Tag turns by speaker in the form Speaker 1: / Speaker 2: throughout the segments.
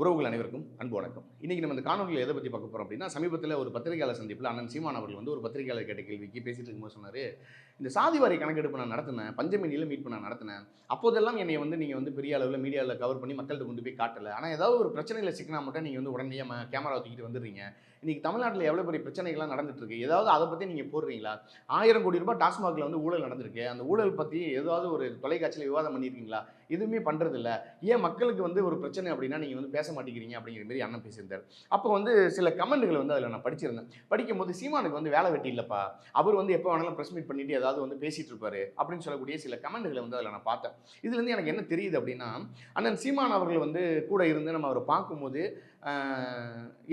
Speaker 1: உறவுகள் அனைவருக்கும் அன்பு வணக்கம். இன்னைக்கு நம்ம இந்த காணொலியில் எதை பற்றி பார்க்க போகிறோம் அப்படின்னா சமீபத்தில் ஒரு பத்திரிகையாளர் சந்திப்பில் அண்ணன் சீமான் அவர்கள் வந்து ஒரு பத்திரிகையாளர் கேட்ட கேள்விக்கு பேசிட்டு இருக்கும்போது சொன்னார் இந்த சாதி வாரி கணக்கெடுப்பு நான் நடத்தினேன் பஞ்சமினியில் மீட் பண்ண நடத்தினேன். அப்போதெல்லாம் என்னை வந்து நீங்கள் வந்து பெரிய அளவில் மீடியாவில் கவர் பண்ணி மக்கள்கிட்ட கொண்டு போய் காட்டலை. ஆனால் ஏதாவது ஒரு பிரச்சனையில் சிக்கினா மட்டும் நீங்கள் வந்து உடனே கேமரா தூக்கிட்டு வந்துடுறீங்க. இன்றைக்கி தமிழ்நாட்டில் எவ்வளோ பெரிய பிரச்சனைகள்லாம் நடந்துட்டுருக்கு ஏதாவது அதை பற்றி நீங்கள் போடுறீங்களா? ஆயிரம் கோடி ரூபாய் டாஸ்மாகில் வந்து ஊழல் நடந்திருக்கு. அந்த ஊழல் பற்றி ஏதாவது ஒரு தொலைக்காட்சியில் விவாதம் பண்ணியிருக்கீங்களா? எதுவுமே பண்ணுறதில்ல ஏன் மக்களுக்கு வந்து ஒரு பிரச்சனை அப்படின்னா நீங்கள் வந்து பேச மாட்டேங்கிறீங்க அப்படிங்கிற மாதிரி அண்ணன் பேசியிருந்தார். அப்போ வந்து சில கமெண்ட்களை வந்து அதில் நான் படிச்சிருந்தேன். படிக்கும்போது சீமானுக்கு வந்து வேலை வெட்டி இல்லைப்பா. அவர் வந்து எப்போ வேணாலும் ப்ரெஸ் மீட் பண்ணிட்டு ஏதாவது வந்து பேசிட்டு இருப்பாரு அப்படின்னு சொல்லக்கூடிய சில கமெண்ட்களை வந்து அதில் நான் பார்த்தேன். இதுலேருந்து எனக்கு என்ன தெரியுது அப்படின்னா அண்ணன் சீமான் அவர்கள் வந்து கூட இருந்து நம்ம அவரை பார்க்கும்போது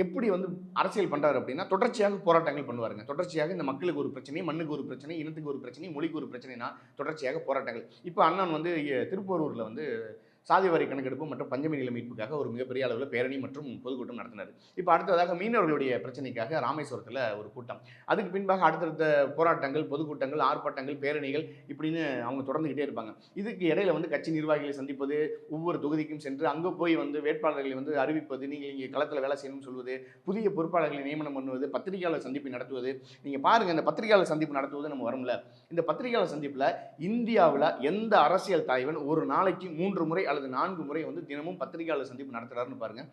Speaker 1: எப்படி வந்து அரசியல் பண்ணுறாரு அப்படின்னா தொடர்ச்சியாக போராட்டங்கள் பண்ணுவாருங்க. தொடர்ச்சியாக இந்த மக்களுக்கு ஒரு பிரச்சனை மண்ணுக்கு ஒரு பிரச்சனை இனத்துக்கு ஒரு பிரச்சனை மொழிக்கு ஒரு பிரச்சனைனா தொடர்ச்சியாக போராட்டங்கள். இப்போ அண்ணன் வந்து திருப்பூரூரில் வந்து சாதி வரி கணக்கெடுப்பு மற்றும் பஞ்சமி மீட்புக்காக ஒரு மிகப்பெரிய அளவில் பேரணி மற்றும் பொதுக்கூட்டம் நடத்தினார். இப்போ அடுத்ததாக மீனவர்களுடைய பிரச்சனைக்காக ராமேஸ்வரத்தில் ஒரு கூட்டம். அதுக்கு பின்பாக அடுத்தடுத்த போராட்டங்கள் பொதுக்கூட்டங்கள் ஆர்ப்பாட்டங்கள் பேரணிகள் இப்படின்னு அவங்க தொடர்ந்துக்கிட்டே இருப்பாங்க. இதுக்கு இடையில வந்து கட்சி நிர்வாகிகளை சந்திப்பது ஒவ்வொரு தொகுதிக்கும் சென்று அங்கே போய் வந்து வேட்பாளர்களை வந்து அறிவிப்பது நீங்கள் இங்கே களத்தில் வேலை செய்யணும்னு சொல்வது புதிய பொறுப்பாளர்களை நியமனம் பண்ணுவது பத்திரிகையாளர் சந்திப்பு நடத்துவது. நீங்கள் பாருங்கள் இந்த பத்திரிகையாளர் சந்திப்பு நடத்துவது நம்ம வரும்ல. இந்த பத்திரிகையாளர் சந்திப்பில் இந்தியாவில் எந்த அரசியல் தலைவன் ஒரு நாளைக்கு மூன்று முறை அல்லது நான்கு முறை வந்து தினமும் பத்திரிகையாளர் சந்திப்பு நடத்துறாருன்னு பாருங்க.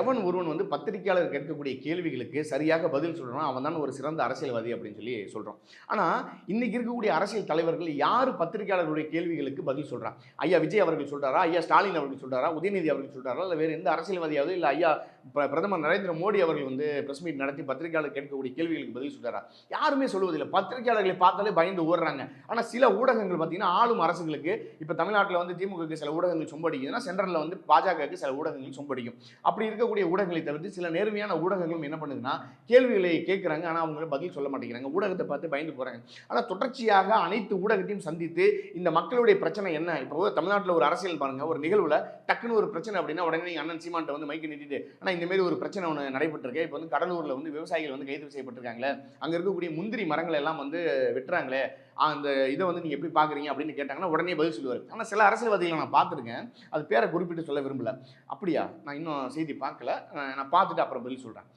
Speaker 1: எவன் ஒருவன் வந்து பத்திரிகையாளர் கேட்கக்கூடிய கேள்விகளுக்கு சரியாக பதில் சொல்றான் அவன் தான் ஒரு சிறந்த அரசியல்வாதி அப்படின்னு சொல்லி சொல்றோம். ஆனா இன்னைக்கு இருக்கக்கூடிய அரசியல் தலைவர்கள் யார் பத்திரிகையாளர்களுடைய கேள்விகளுக்கு பதில் சொல்றான் ஐயா விஜய் அவர்கள் சொல்றாரா? ஐயா ஸ்டாலின் அவர்கள் சொல்றாரா? உதயநிதி அவர்கள் சொல்றாரா? இல்லை வேற எந்த அரசியல்வாதியாவது? இல்லை ஐயா இப்போ பிரதமர் நரேந்திர மோடி அவர்கள் வந்து பிரஸ் மீட் நடத்தி பத்திரிகையாளர் கேட்கக்கூடிய கேள்விகளுக்கு பதில் சொல்றாரா? யாருமே சொல்லுவதில்லை பத்திரிகையாளர்களை பார்த்தாலே பயந்து ஓடுறாங்க. ஆனால் சில ஊடகங்கள் பார்த்தீங்கன்னா ஆளும் அரசுகளுக்கு இப்போ தமிழ்நாட்டில் வந்து திமுகவுக்கு சில ஊடகங்கள் சொம்படிக்குதுன்னா சென்ட்ரலில் வந்து பாஜகவுக்கு சில ஊடகங்கள் சொம்படிக்கும். அப்படி இருக்கக்கூடிய ஊடகங்களை தவிர்த்து சில நேர்மையான ஊடகங்களும் என்ன பண்ணுதுன்னா கேள்விகளை கேட்குறாங்க. ஆனால் அவங்கள பதில் சொல்ல மாட்டேங்கிறாங்க. ஊடகத்தை பார்த்து பயந்து போகிறாங்க ஆனால் தொடர்ச்சியாக அனைத்து ஊடகத்தையும் சந்தித்து இந்த மக்களுடைய பிரச்சனை என்ன? இப்போ தமிழ்நாட்டில் ஒரு அரசியல் பாருங்கள் ஒரு நிகழ்வில் டக்குன்னு ஒரு பிரச்சனை அப்படின்னா உடனே அண்ணன் சீமான்ட்ட வந்து மைக்கு நிறுத்திட்டு ஆனால் இந்த மாதிரி ஒரு பிரச்சனை ஒன்று நடைபெற்றிருக்கு. இப்போ வந்து கடலூரில் வந்து விவசாயிகள் வந்து கைது செய்யப்பட்டிருக்காங்களே அங்கே இருக்கக்கூடிய முந்திரி மரங்கள் எல்லாம் வந்து வெட்டுறாங்களே அந்த இதை வந்து நீங்கள் எப்படி பார்க்குறீங்க அப்படின்னு கேட்டாங்கன்னா உடனே பதில் சொல்லுவார். ஆனால் சில அரசியல்வாதிகளை நான் பார்த்துருக்கேன். அது பேரை குறிப்பிட்டு சொல்ல விரும்பல. அப்படியா? நான் இன்னும் செய்தி பார்க்கல. நான் பார்த்துட்டு அப்புறம் பதில் சொல்கிறேன்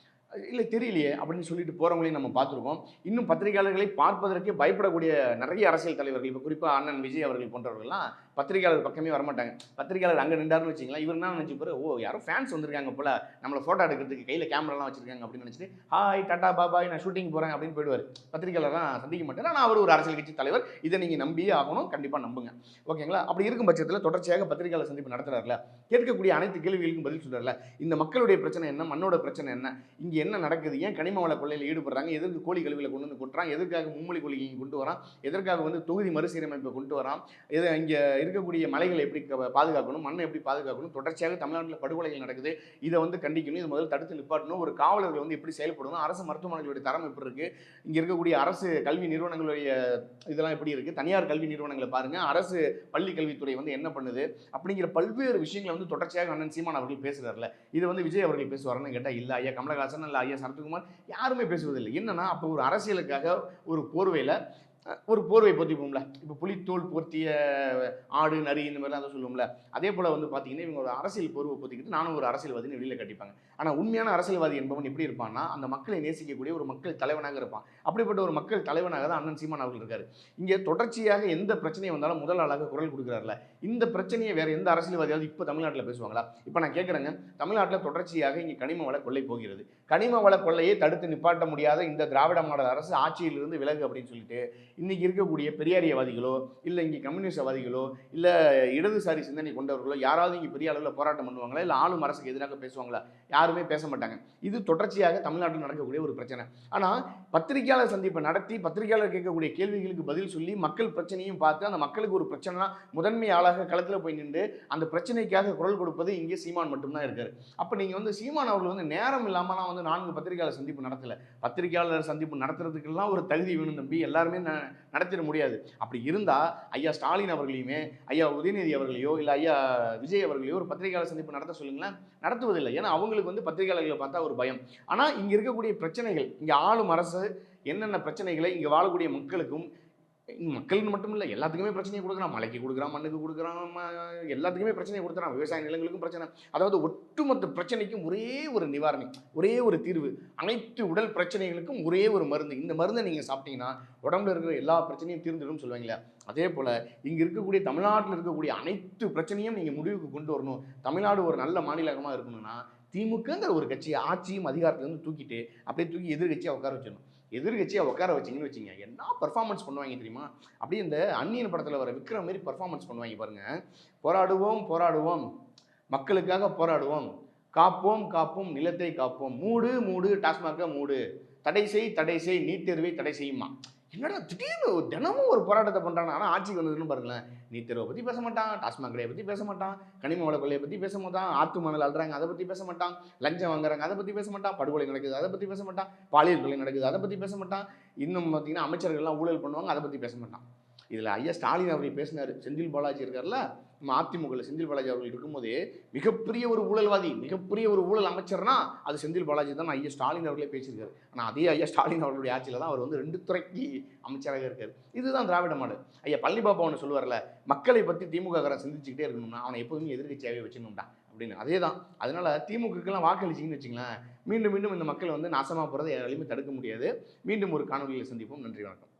Speaker 1: இல்லை தெரியலையே அப்படின்னு சொல்லிட்டு போகிறவங்களையும் நம்ம பார்த்துருக்கோம். இன்னும் பத்திரிகையாளர்களை பார்ப்பதற்கே பயப்படக்கூடிய நிறைய அரசியல் தலைவர்கள் இப்போ குறிப்பாக அண்ணன் விஜய் அவர்கள் போன்றவர்கள்லாம் பத்திரிகையாளர் பக்கமே வரமாட்டாங்க. பத்திரிகையாளர் அங்கே நின்றாருன்னு வச்சிங்களா இவர் என்ன நினச்சி ஓ யாரும் ஃபேன்ஸ் வந்திருக்காங்க போல நம்மளை ஃபோட்டோ எடுக்கிறதுக்கு கையில் கேமராலாம் வச்சிருக்காங்க அப்படின்னு நினச்சிட்டு ஹாய் டாட்டா பாபாய் நான் ஷூட்டிங் போகிறேன் அப்படின்னு போயிடுவார். பத்திரிகையாளர்லாம் சந்திக்க மாட்டேன் ஆனால் அவர் ஒரு அரசியல் கட்சி தலைவர். இதை நீங்கள் நம்பியே ஆகணும் கண்டிப்பாக நம்புங்க. ஓகேங்களா? அப்படி இருக்கும் பட்சத்தில் தொடர்ச்சியாக பத்திரிகையாளர் சந்திப்பு நடத்துறாருல கேட்கக்கூடிய அனைத்து கேள்விகளுக்கும் பதில் சொல்கிறார்ல இந்த மக்களுடைய பிரச்சனை என்ன மண்ணோட பிரச்சனை என்ன இங்கே என்ன நடக்குது ஏன் கனிம வள கொள்ளையில் ஈடுபடுறாங்க எதற்கு கோழி கழுவியில் கொண்டு வந்து கொட்டுறான் எதற்காக மும்மொழி கொள்கையை கொண்டு வரான் எதற்காக வந்து தொகுதி மறுசீரமைப்பை கொண்டு வரான் இதை இங்கே இருக்கக்கூடிய மலைகளை எப்படி பாதுகாக்கணும் மண்ணை எப்படி பாதுகாக்கணும் தொடர்ச்சியாக தமிழ்நாட்டில் படுகொலைகள் நடக்குது இதை வந்து கண்டிக்கணும் இது முதல் தடுத்து நிப்பாட்டணும் ஒரு காவலர்கள் வந்து எப்படி செயல்படணும் அரசு மருத்துவமனைகளுடைய தரம் எப்படி இருக்கு இங்கே இருக்கக்கூடிய அரசு கல்வி நிறுவனங்களுடைய இதெல்லாம் எப்படி இருக்கு தனியார் கல்வி நிறுவனங்களை பாருங்க அரசு பள்ளி கல்வித்துறை வந்து என்ன பண்ணுது அப்படிங்கிற பல்வேறு விஷயங்களை வந்து தொடர்ச்சியாக அண்ணன் சீமான் அவர்கள் பேசுகிறார்ல இது வந்து விஜய் அவர்கள் பேசுவார்னு கேட்டால் இல்லை ஐயா கமலஹாசன் இல்லை ஐயா சரத்குமார் யாருமே பேசுவதில்லை என்னன்னா அப்போ ஒரு அரசியலுக்காக ஒரு போர்வையில் ஒரு போர்வை போத்திப்போம்ல இப்போ புலித்தோல் போர்த்திய ஆடு நரி இந்த மாதிரிலாம் அதை சொல்லுவோம்ல. அதே போல் வந்து பார்த்தீங்கன்னா இவங்க ஒரு அரசியல் போர்வை போத்திக்கிட்டு நானும் ஒரு அரசியல்வாதின்னு வெளியில் கட்டிப்பாங்க. ஆனால் உண்மையான அரசியல்வாதி என்பவன் எப்படி இருப்பான்னா அந்த மக்களை நேசிக்கக்கூடிய ஒரு மக்கள் தலைவனாக இருப்பான். அப்படிப்பட்ட ஒரு மக்கள் தலைவனாக தான் அண்ணன் சீமான் அவர்கள் இருக்காரு. இங்கே தொடர்ச்சியாக எந்த பிரச்சனையை வந்தாலும் முதல் ஆளாக குரல் கொடுக்குறாருல. இந்த பிரச்சனையை வேற எந்த அரசியல்வாதியாவது இப்போ தமிழ்நாட்டில் பேசுவாங்களா? இப்போ நான் கேட்குறேங்க தமிழ்நாட்டில் தொடர்ச்சியாக இங்கே கனிம வள கொள்ளை போகிறது. கனிம வள கொள்ளையை தடுத்து நிப்பாட்ட முடியாத இந்த திராவிட மாடல் அரசு ஆட்சியிலிருந்து விலகு அப்படின்னு சொல்லிட்டு இன்னைக்கு இருக்கக்கூடிய பெரியாரியவாதிகளோ இல்லை இங்கே கம்யூனிஸ்டவாதிகளோ இல்லை இடதுசாரி சிந்தனை கொண்டவர்களோ யாராவது இங்கே பெரிய அளவில் போராட்டம் பண்ணுவாங்களா? இல்லை ஆளும் அரசுக்கு எதிராக பேசுவாங்களா? யாருமே பேச மாட்டாங்க. இது தொடர்ச்சியாக தமிழ்நாட்டில் நடக்கக்கூடிய ஒரு பிரச்சனை. ஆனால் பத்திரிகையாளர் சந்திப்பை நடத்தி பத்திரிகையாளர் கேட்கக்கூடிய கேள்விகளுக்கு பதில் சொல்லி மக்கள் பிரச்சனையும் பார்த்து அந்த மக்களுக்கு ஒரு பிரச்சனைனா முதன்மை ஆளாக களத்தில் போய் நின்று அந்த பிரச்சனைக்காக குரல் கொடுப்பது இங்கே சீமான் மட்டும்தான் இருக்காரு. அப்போ நீங்கள் வந்து சீமான் அவர்கள் வந்து நேரம் இல்லாமலாம் வந்து நான்கு பத்திரிகையாளர் சந்திப்பு நடத்தலை. பத்திரிகையாளர் சந்திப்பு நடத்துறதுக்கெல்லாம் ஒரு தகுதி வேணும் தம்பி. எல்லாருமே ந- நடத்திட முடியாது. அப்படி இருந்தால் ஐயா ஸ்டாலின் அவர்களையுமே ஐயா உதயநிதி அவர்களையோ இல்லை ஐயா விஜய் அவர்களையோ ஒரு பத்திரிகையாளர் சந்திப்பு நடத்த சொல்லுங்களேன். நடத்துவதில்லை. ஏன்னா அவங்களுக்கு வந்து பத்திரிகையாளர்களை பார்த்தா ஒரு பயம். ஆனால் இங்கே இருக்கக்கூடிய பிரச்சனைகள் இங்கே ஆளும் அரசு என்னென்ன பிரச்சனைகளை இங்கே வாழக்கூடிய மக்களுக்கும் மக்களுக்கு மட்டும் இல்லை எல்லாத்துக்குமே பிரச்சனையை கொடுக்குறான் மலைக்கு கொடுக்குறான் மண்ணுக்கு கொடுக்குறான் எல்லாத்துக்குமே பிரச்சனையை கொடுக்குறான் விவசாய நிலங்களுக்கும் பிரச்சனை. அதாவது ஒட்டுமொத்த பிரச்சனைக்கும் ஒரே ஒரு நிவாரணி ஒரே ஒரு தீர்வு அனைத்து உடல் பிரச்சனைகளுக்கும் ஒரே ஒரு மருந்து. இந்த மருந்தை நீங்கள் சாப்பிட்டீங்கன்னா உடம்புல இருக்கிற எல்லா பிரச்சனையும் தீர்ந்துடும் சொல்லுவாங்களே அதே போல் இங்கே இருக்கக்கூடிய தமிழ்நாட்டில் இருக்கக்கூடிய அனைத்து பிரச்சனையும் நீங்கள் முடிவுக்கு கொண்டு வரணும். தமிழ்நாடு ஒரு நல்ல மாநிலமாக இருக்கணும்னா திமுகங்கிற ஒரு கட்சியை ஆட்சியும் அதிகாரத்துலேருந்து தூக்கிட்டு அப்படியே தூக்கி எதிர்கட்சியாக உட்கார வச்சிடணும். எதிர்கட்சியாக உட்கார வச்சிங்கன்னு வச்சிங்க என்ன பர்ஃபார்மன்ஸ் பண்ணுவாங்க தெரியுமா? அப்படியே இந்த அந்நியன் படத்தில் வர விக்ரம் மாரி பர்ஃபார்மன்ஸ் பண்ணுவாங்க பாருங்கள் போராடுவோம் போராடுவோம். மக்களுக்காக போராடுவோம். காப்போம் காப்போம் நிலத்தை காப்போம். மூடு மூடு டாஸ்மாக மூடு. தடை செய் தடை செய் நீட் தேர்வை தடை செய்யுமா? என்னடா திடீர்னு ஒரு தினமும் ஒரு போராட்டத்தை பண்ணுறாங்க ஆனால் ஆட்சிக்கு வந்ததுன்னு பாருங்களேன். நீ தெருவை பற்றி பேச மாட்டான் டாஸ்மாக் கடையை பற்றி பேச மாட்டான் கனிம வள கொள்ளையை பற்றி பேச மாட்டான் ஆத்து மணல் அழுறாங்க அதை பற்றி பேச மாட்டான் லஞ்சம் வாங்குறாங்க அதை பற்றி பேச மாட்டான் படுகொலை நடக்குது அதை பற்றி பேச மாட்டான் பாலியல் கொலை நடக்குது அதை பற்றி பேச மாட்டான். இன்னும் பார்த்தீங்கன்னா அமைச்சர்கள்லாம் ஊழல் பண்ணுவாங்க அதை பற்றி பேச மாட்டான். இதில் ஐயா ஸ்டாலின் அப்படி பேசினார் செந்தில் பாலாஜி இருக்கார்ல அதிமுகவில் செந்தில் பாலாஜி அவர்கள் இருக்கும்போது மிகப்பெரிய ஒரு ஊழல்வாதி மிகப்பெரிய ஒரு ஊழல் அமைச்சர்னா அது செந்தில் பாலாஜி தான் ஐயா ஸ்டாலின் அவர்களே பேசியிருக்காரு. ஆனால் அதே ஐயா ஸ்டாலின் அவர்களுடைய ஆட்சியில் தான் அவர் வந்து ரெண்டு துறைக்கு அமைச்சராக இருக்கார். இதுதான் திராவிட மாடல். ஐயா பழனிபாபா ஒன்று சொல்லுவார்ல மக்களை பற்றி திமுக சிந்திச்சுக்கிட்டே இருக்கணும்னா அவனை எப்போதுமே எதிர்கட்சியாகவே வச்சுக்கணும்டா அப்படின்னு. அதே தான் அதனால திமுகக்கெல்லாம் வாக்களிச்சிங்கன்னு வச்சுங்களேன் மீண்டும் மீண்டும் இந்த மக்களை வந்து நாசமாக போகிறத யாராலையுமே தடுக்க முடியாது. மீண்டும் ஒரு காணொலியில் சந்திப்போம். நன்றி வணக்கம்.